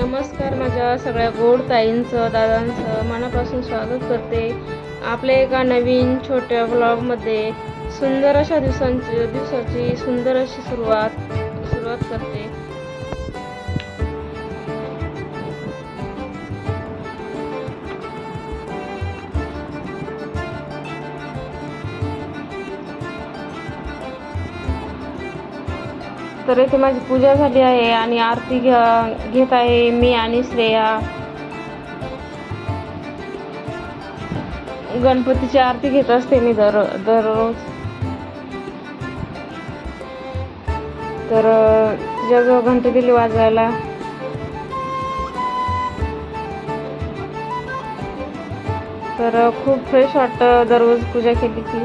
नमस्कार माझ्या सगळ्या गोड ताईंचं दादांचं. मनापासून स्वागत करते आपल्या एका नवीन छोट्या ब्लॉगमध्ये सुंदर अशा दिवसांची दिवसाची सुंदर अशी सुरुवात. तर इथे माझी पूजा झाली आहे आणि आरती घ्या- घेत आहे मी आणि श्रेया. गणपतीची आरती घेत असते मी दर दररोज. तर अं, तिच्याजवळ घंटे दिली वाजवायला. तर खूप फ्रेश वाटतं दररोज पूजा केली की.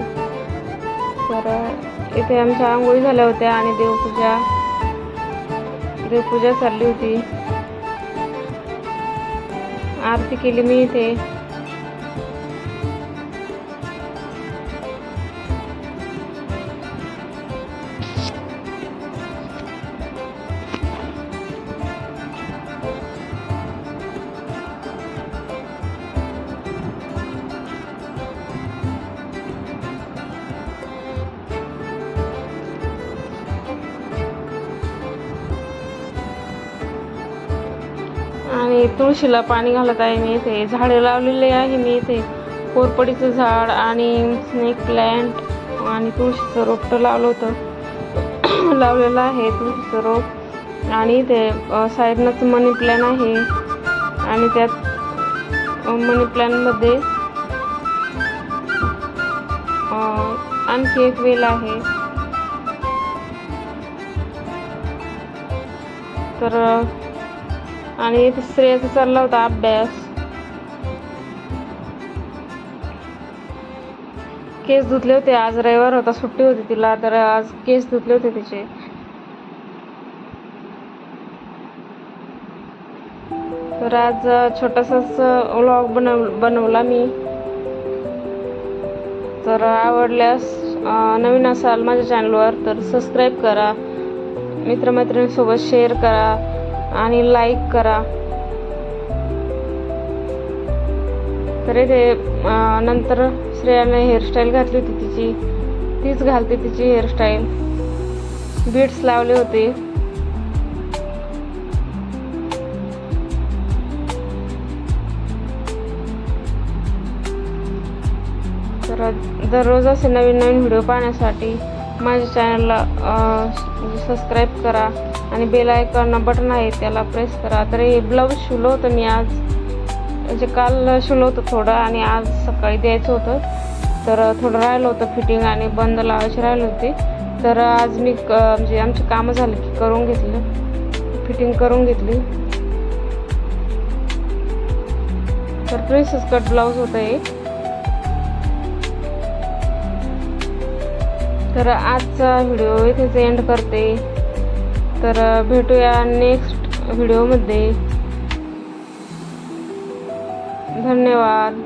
तर इथे आमच्या आंघोळी झाल्या होत्या आणि देवपूजा देवपूजा चालली होती. आरती केली मी इथे. आणि तुळशीला पाणी घालत आहे मी इथे. झाडे लावलेले आहे मी इथे. कोरपडीचं झाड आणि स्नेक प्लॅन्ट आणि तुळशीचं रोपटं लावलं होतं. लावलेलं आहे तुळशीचं रोप. आणि इथे अ, साईडनंच मनी प्लॅन आहे. आणि त्यात मनी प्लॅनमध्ये आणखी एक वेल आहे. तर आणि तिसऱ्याचा चालला होता अभ्यास. केस धुतले होते आज रविवार होता सुट्टी होती तिला तर आज केस धुतले होते तिचे. तर आज छोटासाच व्लॉग बनव बनवला मी. तर आवडल्यास नवीन असाल माझ्या चॅनलवर तर सबस्क्राईब करा. मित्रमैत्रिणींसोबत शेअर करा. आणि लाईक करा. तर इथे नंतर श्रेयाने हेअरस्टाईल घातली होती तिची. तीच घालते तिची हेअरस्टाईल बीड्स लावले होते. तर दररोज असे नवीन नवीन व्हिडिओ पाहण्यासाठी माझ्या चॅनलला सबस्क्राईब करा आणि बेल आयकॉन बटन आहे त्याला प्रेस करा. तर हे ब्लाऊज शिवलं होतं मी आज. म्हणजे काल शिवलं होतं थोडं आणि आज सकाळी द्यायचं होतं. तर थोडं राहिलं होतं फिटिंग आणि बंद लावायचे राहिले होते. तर आज मी क म्हणजे आमची कामं झाली की करून घेतलं. फिटिंग करून घेतली. तर प्रिन्सेस कट ब्लाऊज होतं हे. तर आजचा व्हिडिओ इथेच एंड करते. तर भेटूया नेक्स्ट व्हिडिओमध्ये धन्यवाद.